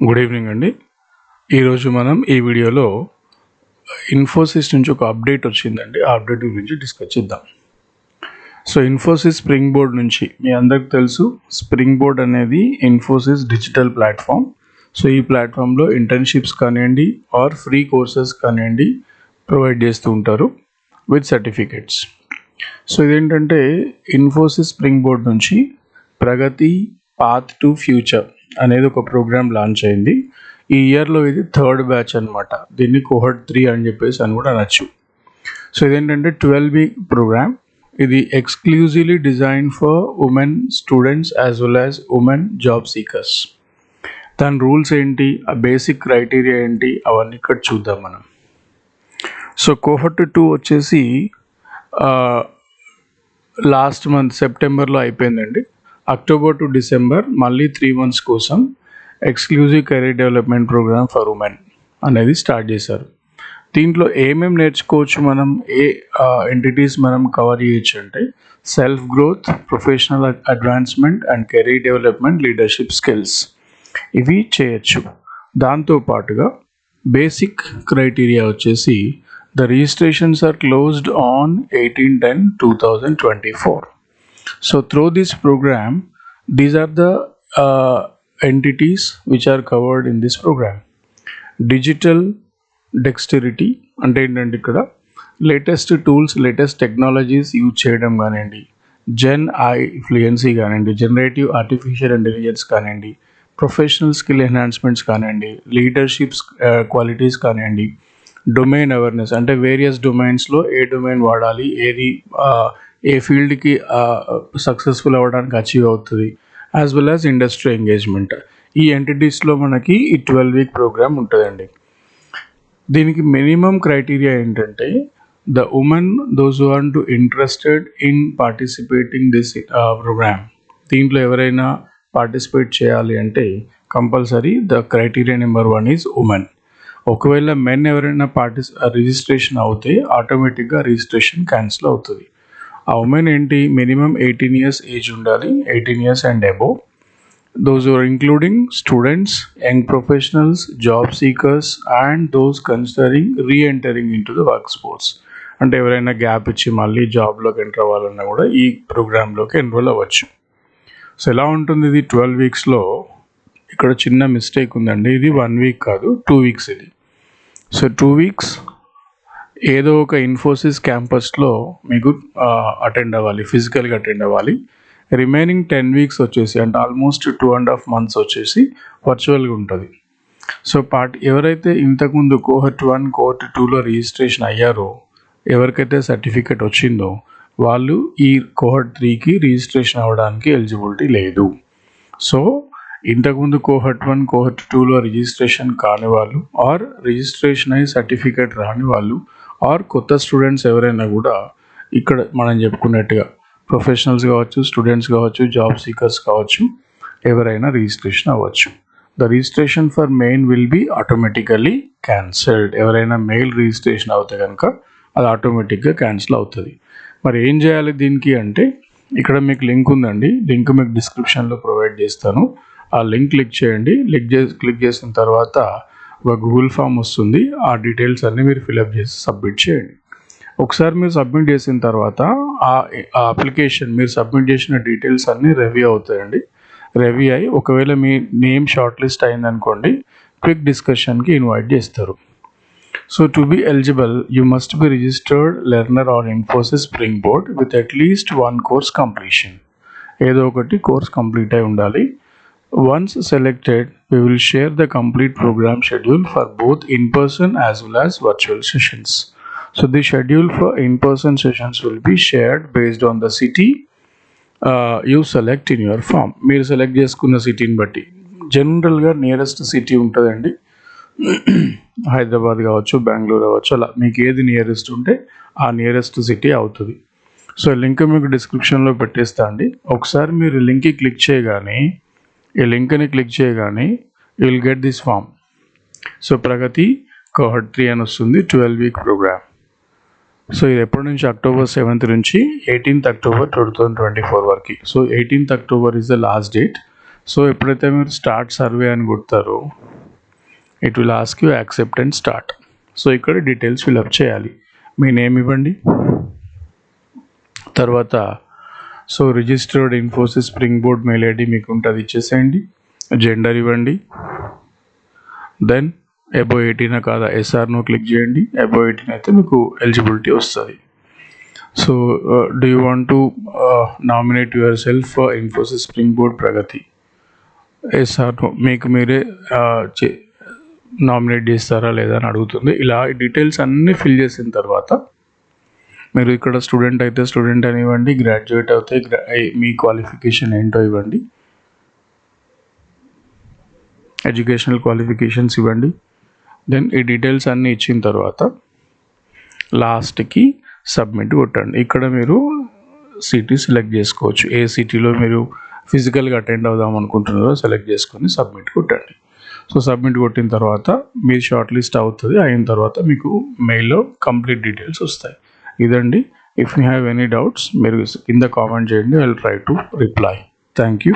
Good evening అండి ఈరోజు మనం ఈ వీడియోలో ఇన్ఫోసిస్ నుంచి ఒక అప్డేట్ వచ్చిందండి. ఆ అప్డేట్ గురించి డిస్కస్ చేద్దాం. సో ఇన్ఫోసిస్ స్ప్రింగ్ బోర్డ్ నుంచి మీ అందరికి తెలుసు స్ప్రింగ్ బోర్డ్ అనేది ఇన్ఫోసిస్ డిజిటల్ ప్లాట్ఫామ్ సో ఈ ప్లాట్ఫామ్లో ఇంటర్న్షిప్స్ కానివ్వండి ఆర్ ఫ్రీ కోర్సెస్ కానివ్వండి ప్రొవైడ్ చేస్తూ ఉంటారు విత్ సర్టిఫికేట్స్ సో ఇదేంటంటే ఇన్ఫోసిస్ స్ప్రింగ్ బోర్డ్ నుంచి ప్రగతి పాత్ టు ఫ్యూచర్ అనేది ఒక ప్రోగ్రామ్ లాంచ్ అయింది. ఈ ఇయర్లో ఇది థర్డ్ బ్యాచ్ అనమాట దీన్ని కోహర్ట్ త్రీ అని చెప్పేసి అని కూడా అనొచ్చు. సో ఇదేంటంటే ట్వెల్వ్ వీక్ ప్రోగ్రామ్ ఇది exclusively design for women students as well as women job seekers దాని రూల్స్ ఏంటి? ఆ బేసిక్ క్రైటీరియా ఏంటి? అవన్నీ ఇక్కడ చూద్దాం మనం. సో కోహర్ట్ టూ వచ్చేసి లాస్ట్ మంత్ సెప్టెంబర్లో అయిపోయిందండి. అక్టోబర్ టు డిసెంబర్ మళ్ళీ త్రీ మంత్స్ కోసం exclusive career development program for women అనేది స్టార్ట్ చేశారు. దీంట్లో ఏమేమి నేర్చుకోవచ్చు మనం ఏ ఎంటిటీస్ మనం కవర్ చేయొచ్చు అంటే self growth professional advancement and career development leadership skills ఇవి చేయొచ్చు. దాంతో పాటుగా బేసిక్ క్రైటీరియా వచ్చేసి the registrations are closed on eighteen ten two thousand twenty four So through this program, these are the uh, entities which are covered in this program. Digital dexterity అంటే ఏంటంటే ఇక్కడ latest tools latest technologies use చేయడం కానివ్వండి gen AI fluency కానివ్వండి generative artificial intelligence కానివ్వండి professional skill enhancements కానివ్వండి leaderships qualities uh, కానివ్వండి domain awareness అంటే వేరియస్ డొమైన్స్లో ఏ డొమైన్ వాడాలి ఏది uh, ఏ ఫీల్డ్కి సక్సెస్ఫుల్ అవ్వడానికి అచీవ్ అవుతుంది as well as industry engagement ఈ ఎంటిటీస్లో మనకి ఈ ట్వెల్వ్ వీక్ ప్రోగ్రామ్ ఉంటుందండి. దీనికి మినిమం క్రైటీరియా ఏంటంటే the women those want to interested in participating this programme దీంట్లో ఎవరైనా పార్టిసిపేట్ చేయాలి అంటే compulsory the criteria number one is women ఒకవేళ మెన్ ఎవరైనా పార్టిస్ రిజిస్ట్రేషన్ అవుతే ఆటోమేటిక్గా రిజిస్ట్రేషన్ క్యాన్సిల్ అవుతుంది. ఆ ఉమెన్ ఏంటి? మినిమం ఎయిటీన్ ఇయర్స్ ఏజ్ ఉండాలి. Eighteen years and above those are including students young professionals job seekers and those considering re entering in to the work sports అంటే ఎవరైనా గ్యాప్ ఇచ్చి మళ్ళీ జాబ్లోకి ఎంటర్ అవ్వాలన్నా కూడా ఈ ప్రోగ్రాంలోకి ఎన్రోల్ అవ్వచ్చు. సో ఎలా ఉంటుంది ఇది? ట్వెల్వ్ వీక్స్లో ఇక్కడ చిన్న మిస్టేక్ ఉందండి. ఇది వన్ వీక్ కాదు టూ వీక్స్ ఇది. సో టూ వీక్స్ ఏదో ఒక ఇన్ఫోసిస్ క్యాంపస్లో మీకు అటెండ్ అవ్వాలి ఫిజికల్గా అటెండ్ అవ్వాలి. రిమైనింగ్ టెన్ వీక్స్ వచ్చేసి అంటే almost two and half months వచ్చేసి వర్చువల్గా ఉంటుంది. సో పార్ట్ ఎవరైతే ఇంతకుముందు కోహర్ట్ వన్ కోహర్ట్ టూలో రిజిస్ట్రేషన్ అయ్యారో ఎవరికైతే సర్టిఫికేట్ వచ్చిందో వాళ్ళు ఈ కోహర్ట్ త్రీకి రిజిస్ట్రేషన్ అవ్వడానికి ఎలిజిబిలిటీ లేదు. సో ఇంతకుముందు కోహర్ట్ వన్ కోహర్ట్ టూలో రిజిస్ట్రేషన్ కాని వాళ్ళు ఆర్ రిజిస్ట్రేషన్ అయ్యి సర్టిఫికేట్ రాని వాళ్ళు ఆర్ కొత్త స్టూడెంట్స్ ఎవరైనా కూడా ఇక్కడ మనం చెప్పుకున్నట్టుగా ప్రొఫెషనల్స్ కావచ్చు స్టూడెంట్స్ కావచ్చు జాబ్ సీకర్స్ కావచ్చు ఎవరైనా రిజిస్ట్రేషన్ అవ్వచ్చు. The registration for main will be automatically cancelled. ఎవరైనా మెయిల్ రిజిస్ట్రేషన్ అవుతే కనుక అది ఆటోమేటిక్గా క్యాన్సిల్ అవుతుంది. మరి ఏం చేయాలి దీనికి అంటే ఇక్కడ మీకు లింక్ ఉందండి. లింక్ మీకు డిస్క్రిప్షన్లో ప్రొవైడ్ చేస్తాను. ఆ లింక్ క్లిక్ చేయండి. క్లిక్ చేసి క్లిక్ చేసిన తర్వాత ఒక గూగుల్ ఫామ్ వస్తుంది. ఆ డీటెయిల్స్ అన్నీ మీరు ఫిలప్ చేసి సబ్మిట్ చేయండి. ఒకసారి మీరు సబ్మిట్ చేసిన తర్వాత ఆ అప్లికేషన్ మీరు సబ్మిట్ చేసిన డీటెయిల్స్ అన్నీ రివ్యూ అవుతాయండి. రివ్యూ అయ్యి ఒకవేళ మీ నేమ్ షార్ట్ లిస్ట్ అయిందనుకోండి క్విక్ డిస్కషన్కి ఇన్వైట్ చేస్తారు. So to be eligible you must be registered learner or Infosys Springboard with at least one course completion ఏదో ఒకటి కోర్స్ కంప్లీట్ అయి ఉండాలి. Once selected, we will share the complete program schedule for both in-person as well as virtual sessions. So the schedule for in-person sessions will be shared based on the city uh, you select in your form. మీరు select చేసుకున్న సిటీని బట్టి జనరల్గా nearest city ఉంటుందండి హైదరాబాద్ కావచ్చు బెంగళూరు కావచ్చు అలా మీకు ఏది నియరెస్ట్ ఉంటే ఆ నియరెస్ట్ సిటీ అవుతుంది సో లింక్ మీకు డిస్క్రిప్షన్లో పెట్టేస్తా అండి ఒకసారి మీరు లింక్కి క్లిక్ చేయగానే ఈ లింక్ని క్లిక్ చేయగానే you will get this form so Pragati cohort three అని వస్తుంది ట్వెల్వ్ వీక్ ప్రోగ్రామ్ సో ఇది ఎప్పటి నుంచి? అక్టోబర్ సెవెంత్ నుంచి eighteenth October two thousand twenty four వరకు. So eighteenth October is the last date so ఎప్పుడైతే మీరు స్టార్ట్ సర్వే అని కొడతారో it will ask you accept and start so ఇక్కడ డీటెయిల్స్ ఫిల్అప్ చేయాలి. మీ నేమ్ ఇవ్వండి. తర్వాత so registered Infosys Springboard mail ID మీకు ఉంటుంది ఇచ్చేసేయండి. జెండర్ ఇవ్వండి. దెన్ అబో ఎయిటీన్ కాదా ఎస్ఆర్ను క్లిక్ చేయండి. అబో ఎయిటీన్ అయితే మీకు ఎలిజిబిలిటీ వస్తుంది. So do you want to nominate yourself Infosys Springboard Pragati ఎస్ఆర్ను మీకు మీరే uh, నామినేట్ చేస్తారా లేదా అని అడుగుతుంది. ఇలా డీటెయిల్స్ అన్నీ ఫిల్ చేసిన తర్వాత మీరు ఇక్కడ స్టూడెంట్ అయితే స్టూడెంట్ అనివ్వండి గ్రాడ్యుయేట్ అయితే మీ క్వాలిఫికేషన్ ఏంటో ఇవ్వండి. ఎడ్యుకేషనల్ క్వాలిఫికేషన్స్ ఇవ్వండి. దెన్ ఈ డీటెయిల్స్ అన్నీ ఇచ్చిన తర్వాత లాస్ట్కి సబ్మిట్ కొట్టండి. ఇక్కడ మీరు సిటీ సెలెక్ట్ చేసుకోవచ్చు. ఏ సిటీలో మీరు ఫిజికల్గా అటెండ్ అవుదాం అనుకుంటున్నారో సెలెక్ట్ చేసుకొని సబ్మిట్ కొట్టండి. సో సబ్మిట్ కొట్టిన తర్వాత మీ షార్ట్ లిస్ట్ అవుతుంది. అయిన తర్వాత మీకు మెయిల్లో కంప్లీట్ డీటెయిల్స్ వస్తాయి. ఇదండి. If you have any doubts మీరు కింద కామెంట్ చేయండి. I try to reply thank you